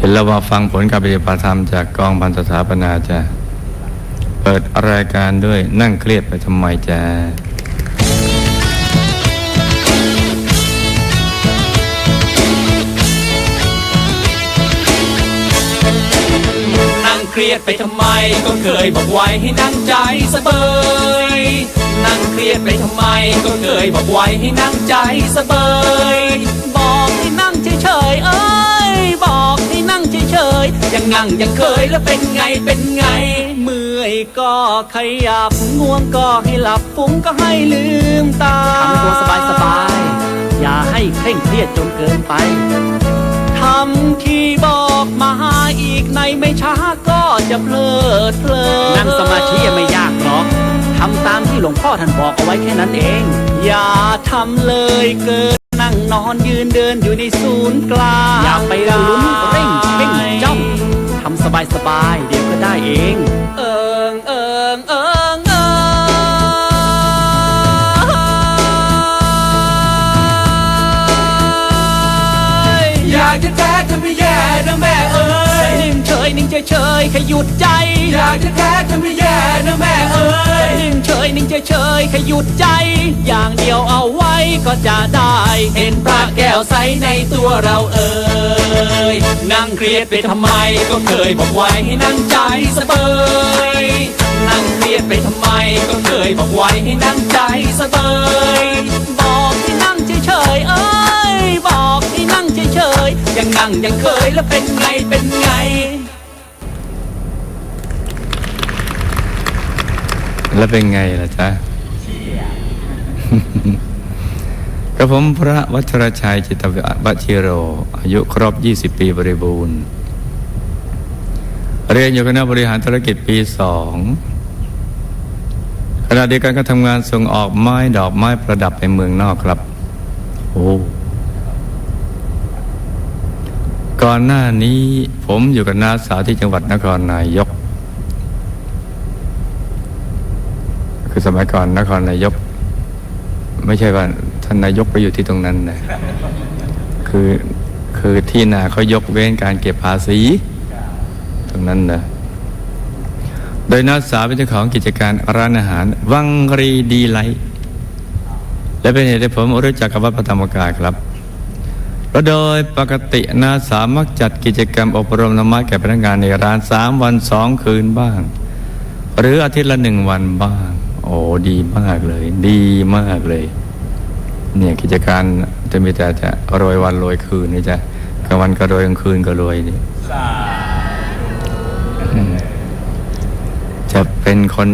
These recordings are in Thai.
เดี๋ยวเรามาฟังผลการปฏิบัติธรรมจากกองพันสถาปนาจ้ะเปิดรายการด้วยนั่งเครียดไปทำไมจ้ะนั่งเครียดไปทำไมก็เคยบอกไว้ให้นั่งใจสบายนั่งเครียดไปทำไมก็เคยบอกไว้ให้นั่งใจสบายบอกให้นั่งเฉยๆเอ้ยบอกให้นั่ง เฉยๆยังนั่งยังเคยแล้วเป็นไงเป็นไง เมื่อยก็ขยับง่วงก็ให้หลับฟุ้งก็ให้ลืมตาทำตัวสบายๆอย่าให้เคร่งเครียดจนเกินไปทำที่บอกมาอีกในไม่ช้าก็จะเพลิดเพลินนั่งสมาธิไม่ยากหรอกทำตามที่หลวงพ่อท่านบอกเอาไว้แค่นั้นเอง อย่าทำเลยเกิน นั่งนอนยืนเดินอยู่ในศูนย์กลางอย่าไปลุ้นเร่งเพ่งจ้องทำสบายๆเดี๋ยวก็ได้เอง เอิง เฉยนิ่งเฉยเฉยแค่หยุดใจ อยากจะแท้ทำไม่แย่นะแม่เอ้ยนิ่งเฉยนิ่งเฉยเฉยแค่หยุดใจ อย่างเดียวเอาไว้ก็จะได้ เห็นพระแก้วใสในตัวเราเอ้ยนั่งเครียดไปทำไมก็เคยบอกไว้ให้นั่งใจสบายนั่งเครียดไปทำไมก็เคยบอกไว้ให้นั่งใจสบายบอกให้นั่งเฉยๆเอ้ยบอกให้นั่งเฉยๆยังนั่งยังเคยแล้วเป็น แล้วเป็นไงล่ะจ๊ะ กระผมพระวัชรชัยจิตวัชิโร อายุครบ 20 ปีบริบูรณ์ เรียนอยู่คณะบริหารธุรกิจปีสองขณะเดียวกันก็ทำงานส่งออกไม้ดอกไม้ประดับในเมืองนอกครับ โอ้ก่อนหน้านี้ผมอยู่กับน้าสาวที่จังหวัดนครนายก คือสมัยก่อนนครนายก ไม่ใช่ว่าท่านนายกไปอยู่ที่ตรงนั้นนะคือคือที่นาเขายกเว้นการเก็บภาษีตรงนั้นนะโดยนักสาวเป็นเจ้าของกิจการร้านอาหาร วังรีดีไลท์และเป็นเหตุให้ผมรู้จักกับวัดพระธรรมกายครับและโดยปกตินาสามักจัดกิจกรรมอบรมธรรมะแก่พนักงานในร้านสามวันสองคืนบ้าง หรืออาทิตย์ละหนึ่งวันบ้าง อ้ดีมากเลย ดีมากเลย เนี่ยกิจการจะมีแต่จะโรยวันโรยคืนนี่จะกลางวันก็โรยกลางคืนก็โรยนี่อืมจะเป็นคน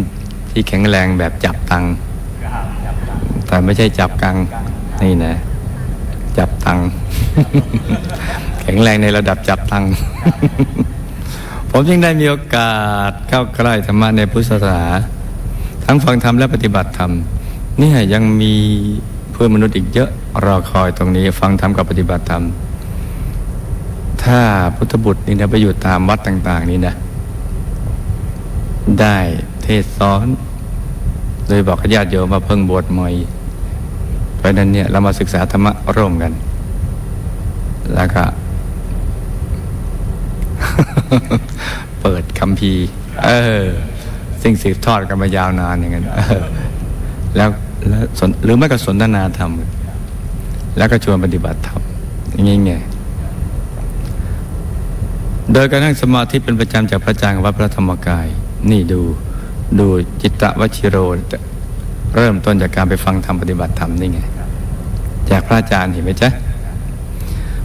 ที่แข็งแรงแบบจับตังค์แต่ไม่ใช่จับกังนี่นะ จับตังค์แข็งแรงในระดับจับตังค์ผมจึงได้มีโอกาสเข้าใกล้ธรรมะในพุทธศาสนา ทั้งฟังธรรมและปฏิบัติธรรมเนี่ยยังมีเพื่อนมนุษย์อีกเยอะรอคอยตรงนี้ ฟังธรรมกับปฏิบัติธรรม ถ้าพุทธบุตรนี่นะไปอยู่ตามวัดต่าง ๆ นี่นะ ได้เทศสอน โดยบอกญาติโยมมาเพิ่งบวชใหม่เพราะนั้นเนี่ยเรามาศึกษาธรรมะร่วมกัน แล้วก็ เปิดคำพีเออ สิ่งสืบทอดกันมายาวนานอย่างนั้นแล้วแล้วหรือไม่ก็สนทนาธรรม แล้วก็ชวนปฏิบัติธรรมอย่างนี้ไงโดยการนั่งสมาธิเป็นประจำจากพระอาจารย์วัดพระธรรมกาย นี่ดูดูจิตตวชิโร เริ่มต้นจากการไปฟังธรรมปฏิบัติธรรมนี่ไง จากพระอาจารย์เห็นไหมจ๊ะ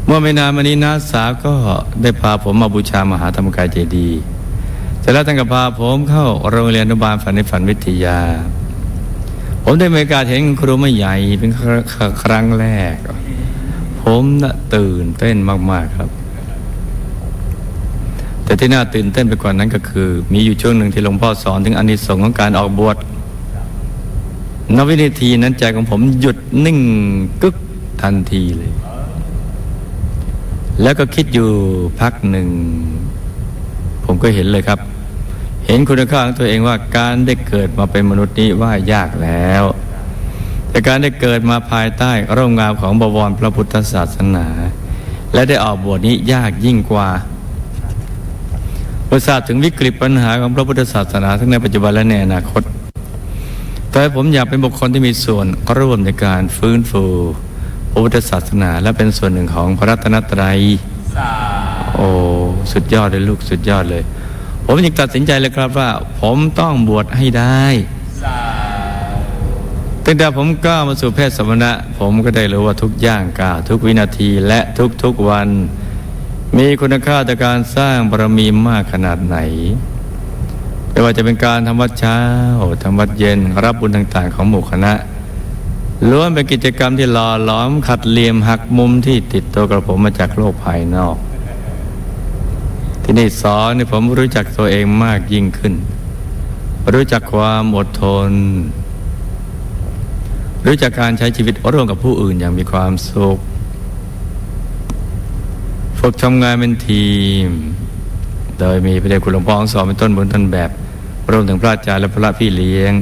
เมื่อไม่นานมานี้นาสาวก็ได้พาผมมาบูชามหาธรรมกายเจดีย์ เสร็จแล้วท่านก็พาผมเข้าโรงเรียนอนุบาลฝันในฝันวิทยา ผมได้มีโอกาสเห็นครูไม่ใหญ่เป็นครั้งแรก ผมน่ะตื่นเต้นมาก ๆครับ แต่ที่น่าตื่นเต้นไปกว่านั้นก็คือ มีอยู่ช่วงหนึ่งที่หลวงพ่อสอนถึงอนิสงส์ของการออกบวชณวินาทีนั้นใจของผมหยุดนิ่งกึกทันทีเลย แล้วก็คิดอยู่พักหนึ่ง ผมก็เห็นเลยครับ เห็นคุณค่าของตัวเองว่าการได้เกิดมาเป็นมนุษย์นี้ว่ายากแล้ว แต่การได้เกิดมาภายใต้ร่มเงามของบวรพระพุทธศาสนา และได้ออกบวชนี้ยากยิ่งกว่ามื่อทราบถึงวิกฤตปัญหาของพระพุทธศาสนาทั้งในปัจจุบันและในอนาคตแต่ผมอยากเป็นบุคคลที่มีส่วนร่วมในการฟื้นฟูพระพุทธศาสนาและเป็นส่วนหนึ่งของพระรัตนตรัย โอ้สุดยอดเลยลูกสุดยอดเลย ผมจึงตัดสินใจเลยครับว่า ผมต้องบวชให้ได้ตั้งแต่ผมก้าวมาสู่เพศสมณะ ผมก็ได้รู้ว่าทุกย่างก้าวทุกวินาทีและทุกๆวัน มีคุณค่าต่อการสร้างบารมีมากขนาดไหนไม่ว่าจะเป็นการทำวัดเช้าทำวัดเย็นรับบุญต่าง ๆ ของหมู่คณะล้วนเป็นกิจกรรมที่หล่อหลอมขัดเหลี่ยมหักมุมที่ติดตัวกระผมมาจากโลกภายนอก ที่นี่สอนให้ผมรู้จักตัวเองมากยิ่งขึ้น รู้จักความอดทน รู้จักการใช้ชีวิตร่วมกับผู้อื่นอย่างมีความสุข ฝึกทำงานเป็นทีม โดยมีพระเดชคุณหลวงพ่อสอนเป็นต้นบนต้นแบบรวมถึงพระอาจารย์และพระพี่เลี้ยง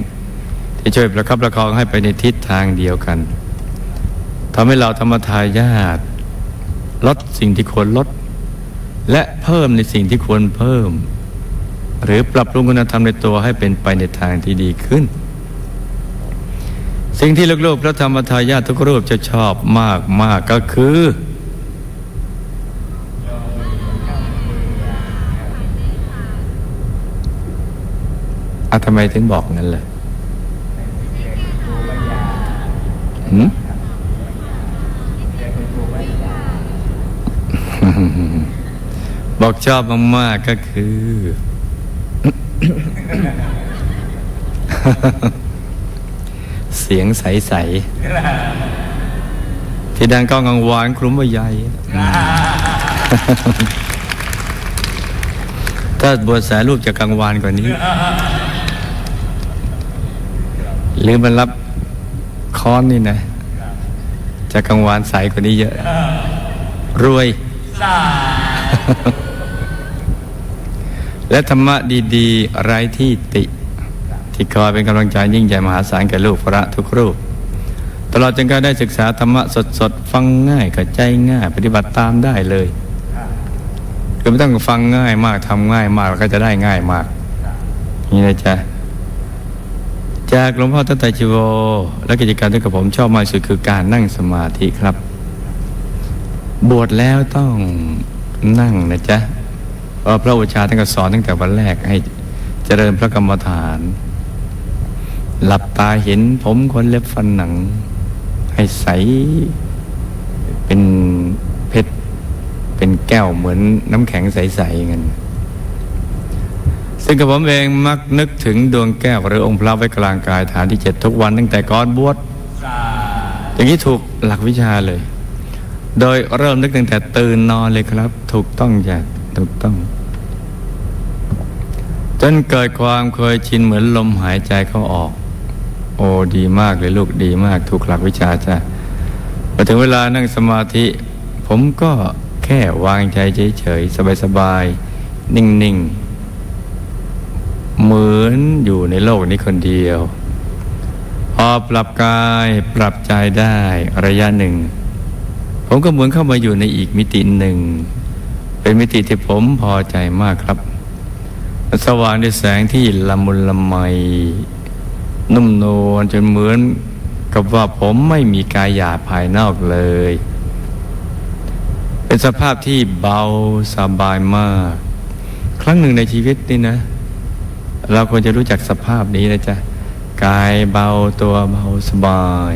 ที่ช่วยประคับประคองให้ไปในทิศทางเดียวกันทำให้เราธรรมทายาทลดสิ่งที่ควรลด และเพิ่มในสิ่งที่ควรเพิ่ม หรือปรับปรุงคุณธรรมในตัวให้เป็นไปในทางที่ดีขึ้น สิ่งที่ลูกๆพระธรรมทายาททุกรูปจะชอบมากมากก็คืออะทำไมถึงบอกงั้นเลยหืม บอกชอบมากๆก็คือ เสียงใส ๆ ที่ดังก้องกังวานคลุ้มใหญ่ถ้าบวชสายรูปจะกังวานกว่านี้ หรือมันรับค้อนนี่นะ จะกังวานใสกว่านี้เยอะ รวย และธรรมะดีๆ ไร้ที่ติ ที่คอยเป็นกำลังใจยิ่งใหญ่มหาศาลแก่ลูกพระทุกรูป ตลอดจนการได้ศึกษาธรรมะสดๆ ฟังง่ายเข้าใจง่าย ปฏิบัติตามได้เลยคือไม่ต้องฟังง่ายมากทำง่ายมากก็จะได้ง่ายมาก นี่นะจ๊ะจากหลวงพ่อตั้งแต่จิโวและกิจกรรที่กับผมชอบมากสุดคือการนั่งสมาธิครับ บวชแล้วต้องนั่งนะจ๊ะ พราะพระอุชาท่านก็สอนตั้งแต่วันแรกให้เจริญพระกรรมฐาน หลับตาเห็นผมขนเล็บฟันหนัง ให้ใสเป็นเพชรเป็นแก้วเหมือนน้ำแข็งใสๆเงินซึ่งกับผมเองมักนึกถึงดวงแก้วหรือองค์พระไว้กลางกายฐานที่เจ็ดทุกวันตั้งแต่ก่อนบวชอย่างนี้ถูกหลักวิชาเลย โดยเริ่มนึกตั้งแต่ตื่นนอนเลยครับ ถูกต้องจ้ะ ถูกต้อง จนเกิดความเคยชินเหมือนลมหายใจเข้าออก โอ้ดีมากเลยลูกดีมาก ถูกหลักวิชาจ้ะพอถึงเวลานั่งสมาธิ ผมก็แค่วางใจเฉยๆ สบายๆ นิ่งๆ เหมือนอยู่ในโลกนี้คนเดียว พอปรับกายปรับใจได้ระยะหนึ่งผมก็เหมือนเข้ามาอยู่ในอีกมิติหนึ่ง เป็นมิติที่ผมพอใจมากครับ สว่างด้วยแสงที่ละมุนละไม นุ่มนวลจนเหมือนกับว่าผมไม่มีกายหยาภายนอกเลย เป็นสภาพที่เบาสบายมาก ครั้งหนึ่งในชีวิตนี่นะ เราควรจะรู้จักสภาพนี้นะจ๊ะ กายเบาตัวเบาสบาย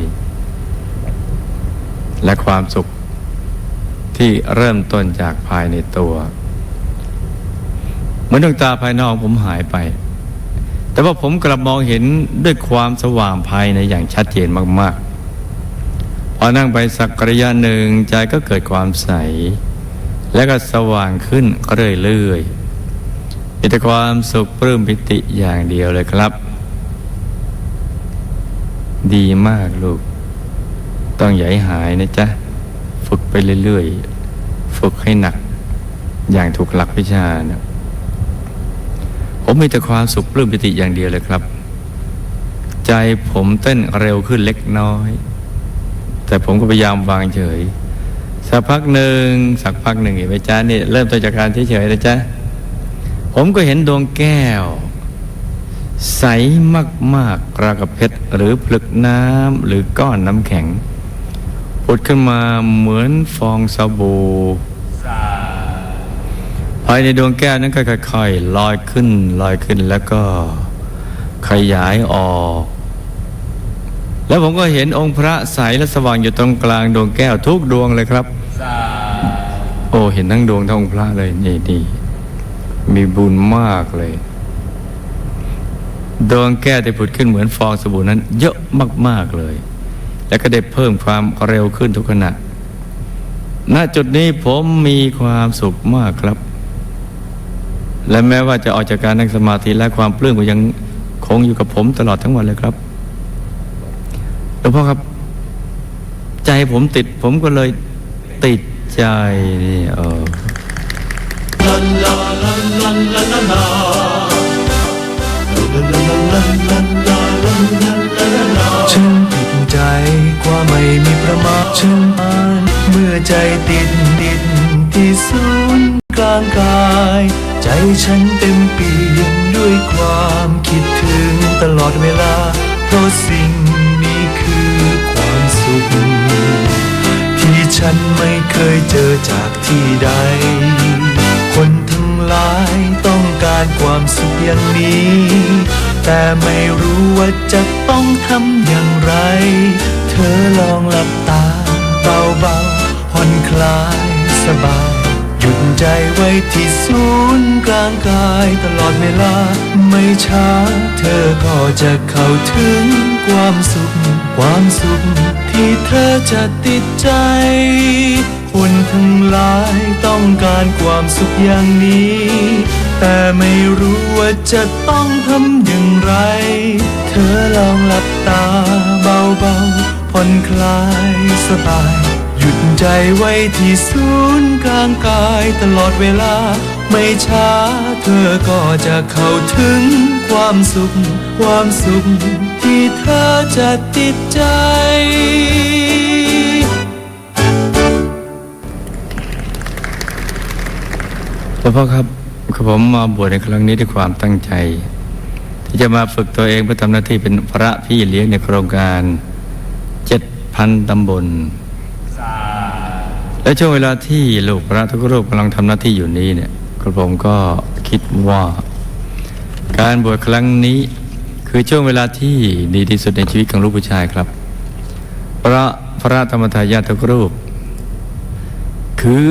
และความสุข ที่เริ่มต้นจากภายในตัวเหมือนดวงตาภายนอกผมหายไป แต่ว่าผมกลับมองเห็นด้วยความสว่างภายในอย่างชัดเจนมากๆ พอนั่งไปสักระยะหนึ่งใจก็เกิดความใส และก็สว่างขึ้นเรื่อยๆมีแต่ความสุขปลื้มปิติอย่างเดียวเลยครับ ดีมากลูก ต้องให้หายนะจ๊ะ ฝึกไปเรื่อยๆ ฝึกให้หนัก อย่างถูกหลักวิชานะผมมีแต่ความสุขปลื้มปิติอย่างเดียวเลยครับ ใจผมเต้นเร็วขึ้นเล็กน้อย แต่ผมก็พยายามวางเฉย สักพักหนึ่งสักพักหนึ่งไหมจ๊ะนี่เริ่มต้นจากการเฉยๆนะจ๊ะผมก็เห็นดวงแก้ว ใสมากๆราวกับเพชรหรือผลึกน้ำหรือก้อนน้ำแข็ง ผุดขึ้นมาเหมือนฟองสบู่ภายในดวงแก้วนั้นก็ค่อยๆลอยขึ้นลอยขึ้นแล้วก็ขยายออก แล้วผมก็เห็นองค์พระใสและสว่างอยู่ตรงกลางดวงแก้วทุกดวงเลยครับ โอ้เห็นทั้งดวงทั้งองค์พระเลยนี่นี่มีบุญมากเลย ดวงแก้วที่ผุดขึ้นเหมือนฟองสบู่นั้น เยอะมากๆเลย แล้วก็ได้เพิ่มความเร็วขึ้นทุกขณะ ณ จุดนี้ผมมีความสุขมากครับ และแม้ว่าจะออกจากการนั่งสมาธิและความปลื้มก็ยังคงอยู่กับผมตลอดทั้งวันเลยครับหลวงพ่อครับ ใจผมติด ผมก็เลยติดใจนี่เออ ประมอานเมื่อใจติดติดที่ศูนย์กลางกาย ใจฉันเต็มเปี่ยมด้วยความคิดถึงตลอดเวลา เพราะสิ่งนี้คือความสุข ที่ฉันไม่เคยเจอจากที่ใด คนทั้งหลายต้องการความสุขอย่างนี้ แต่ไม่รู้ว่าจะต้องทำอย่างไร เธอลองหลับ ลายสบาย หยุดใจไว้ที่ศูนย์กลางกายตลอดเวลา ไม่ช้าเธอก็จะเข้าถึงความสุข ความสุขที่เธอจะติดใจคนทั้งหลายต้องการความสุขอย่างนี้ แต่ไม่รู้ว่าจะต้องทำอย่างไร เธอลองหลับตาเบาๆผ่อนคลายสบาย หยุดใจไว้ที่ศูนย์กลางกายตลอดเวลา ไม่ช้าเธอก็จะเข้าถึงความสุข ความสุขที่เธอจะติดใจหลวงพ่อครับคือผมมาบวชในครั้งนี้ด้วยความตั้งใจ ที่จะมาฝึกตัวเองเพื่อทำหน้าที่เป็นพระพี่เลี้ยงในโครงการเจ็ดพันตำบล และช่วงเวลาที่ลูกพระทุกรูปกำลังทำหน้าที่อยู่นี้เนี่ยกระผมก็คิดว่า การบวชครั้งนี้คือช่วงเวลาที่ดีที่สุดในชีวิตของลูกผู้ชายครับ พระพระธรรมทายาททุกรูป คือ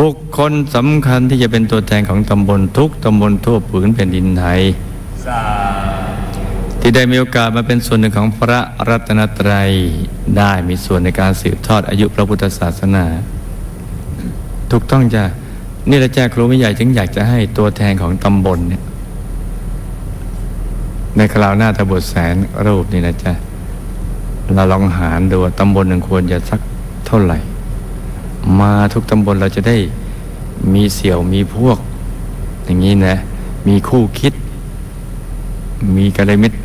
บุคคลสำคัญที่จะเป็นตัวแทนของตำบลทุกตำบลทั่วผืนแผ่นดินไทย ที่ได้มีโอกาสมาเป็นส่วนหนึ่งของพระรัตนตรัยได้มีส่วนในการสืบทอดอายุพระพุทธศาสนา ถูกต้องจ้ะนี่แหละจ้าครูไม่ใหญ่จึงอยากจะให้ตัวแทนของตำบลเนี่ยในคราวหน้าตะบทแสนรูปนี่นะจ๊ะเราลองหารดูว่าตำบลหนึ่งควรจะสักเท่าไหร่ มาทุกตำบลเราจะได้มีเสี่ยวมีพวก อย่างนี้นะ มีคู่คิด มีกัลยาณมิตร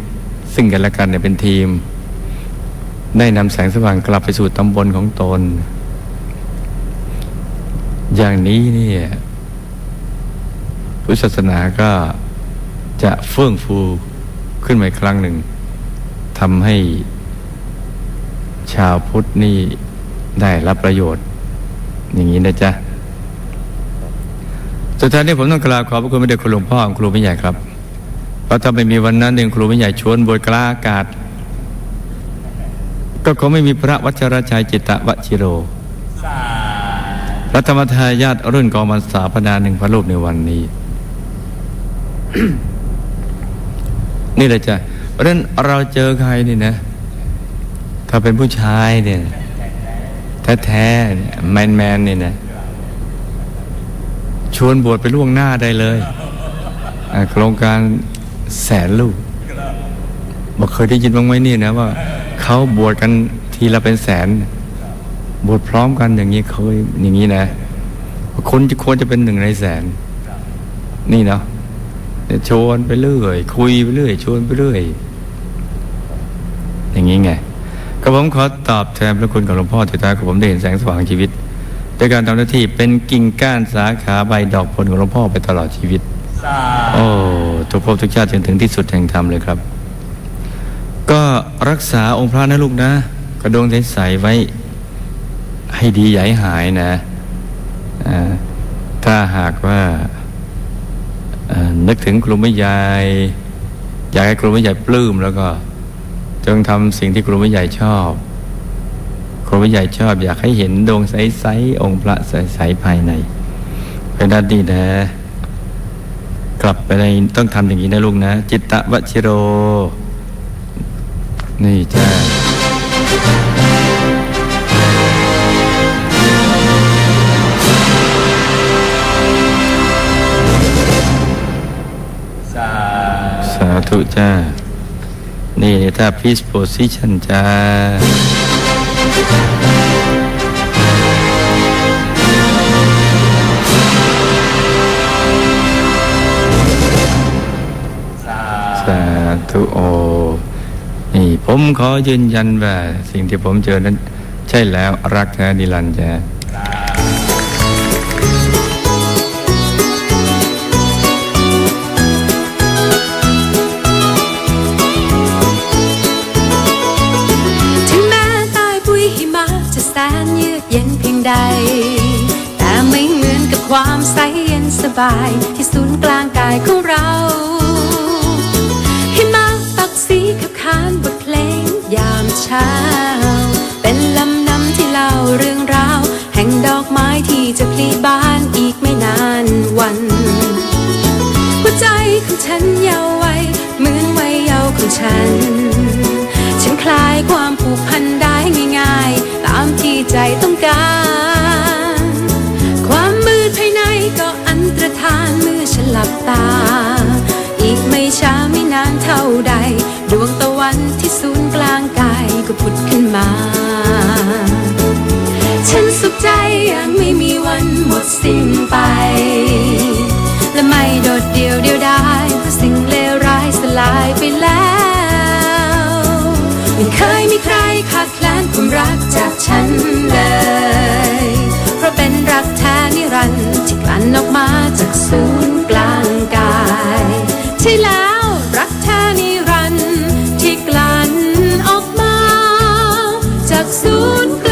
ซึ่งกันและกันเนี่ยเป็นทีม ได้นำแสงสว่างกลับไปสู่ตำบลของตน อย่างนี้เนี่ยพุทธศาสนาก็จะเฟื่องฟูขึ้นมาอีกครั้งหนึ่งทำให้ชาวพุทธนี่ได้รับประโยชน์ อย่างนี้นะจ๊ะ สุดท้ายนี้ผมต้องกราบขอบพระคุณไม่ได้คุณหลวงพ่อครูไม่ใหญ่ครับ เพราะถ้าไม่มีวันนั้นหนึ่งครูไม่ใหญ่ชวนบวชกล้าอากาศ ก็คงไม่มีพระวัชรชัยจิตตวชิโรพระธรรมทายาทรุ่นกองบรรษาพนาหนึ่งพระรูปในวันนี้ นี่แหละจ้ะเพราะนั้นเราเจอใครนี่นะ ถ้าเป็นผู้ชายเนี่ยแท้ๆแมนแมนๆเนี่ยนะชวนบวชไปล่วงหน้าได้เลย โครงการ แสนลูกบอกเคยได้ยินบ้างไหมนี่นะว่าเขาบวชกันทีละเป็นแสน บวชพร้อมกันอย่างนี้เคยอย่างนี้นะคนจะควรจะเป็นหนึ่งในแสน นี่เนาะชวนไปเรื่อย คุยไปเรื่อยชวนไปเรื่อย อย่างนี้ไงก็ผมขอตอบแทนพระคุณของหลวงพ่อที่ท้าของผมได้เห็นแสงสว่างชีวิตด้วยการทำหน้าที่เป็นกิ่งก้านสาขาใบดอกผลของหลวงพ่อไปตลอดชีวิตโอ้ ภพทุกชาติจนถึงที่สุดแห่งธรรมเลยครับ ก็รักษาองค์พระนะลูกนะ กระดงใสไว้ให้ดีให้หายนะถ้าหากว่านึกถึงครูไม่ใหญ่อยากให้ครูไม่ใหญ่ปลื้มแล้วก็ จงทำสิ่งที่ครูไม่ใหญ่ชอบครูไม่ใหญ่ชอบ อยากให้เห็นดวงใสๆองค์พระใสๆภายในเป็นด้านดีนะ ลับไปในต้องทำอย่างนี้นะลูกนะ จิตตวชิโร นี่จ้าสาธุจ้า นี่ถ้า peace position จ้า ธุโอ นี่ผมขอยืนยันว่า สิ่งที่ผมเจอนั้น ใช่แล้วรักแท้นิรันดร์จ้าถึงแม้ใดแต่ไม่เหมือนกับความใสเย็นสบาย ที่ศูนย์กลางกายของเรา เช้า เป็นลำนำที่เล่าเรื่องราว แห่งดอกไม้ที่จะพลีบานอีกไม่นานวันหัวใจของฉันเยาวไวเหมือนวัยเยาว์ของฉัน ฉันคลายความผูกพันได้ง่ายๆ ตามที่ใจต้องการ ความมืดภายในก็อันตรธานเมื่อฉันหลับตา อีกไม่ช้าไม่นานเท่าใด ก็ผุดขึ้นมา ฉันสุขใจยังไม่มีวันหมดสิ้นไป และไม่โดดเดียวเดียวดายเพราะสิ่งเลวร้ายสลายไปแล้วไม่เคยมีใครขาดแคลนความรักจากฉันเลย เพราะเป็นรักแท้นิรันดร์ที่กลั่นออกมาจากศูนย์กลางกายที่แล้ว soon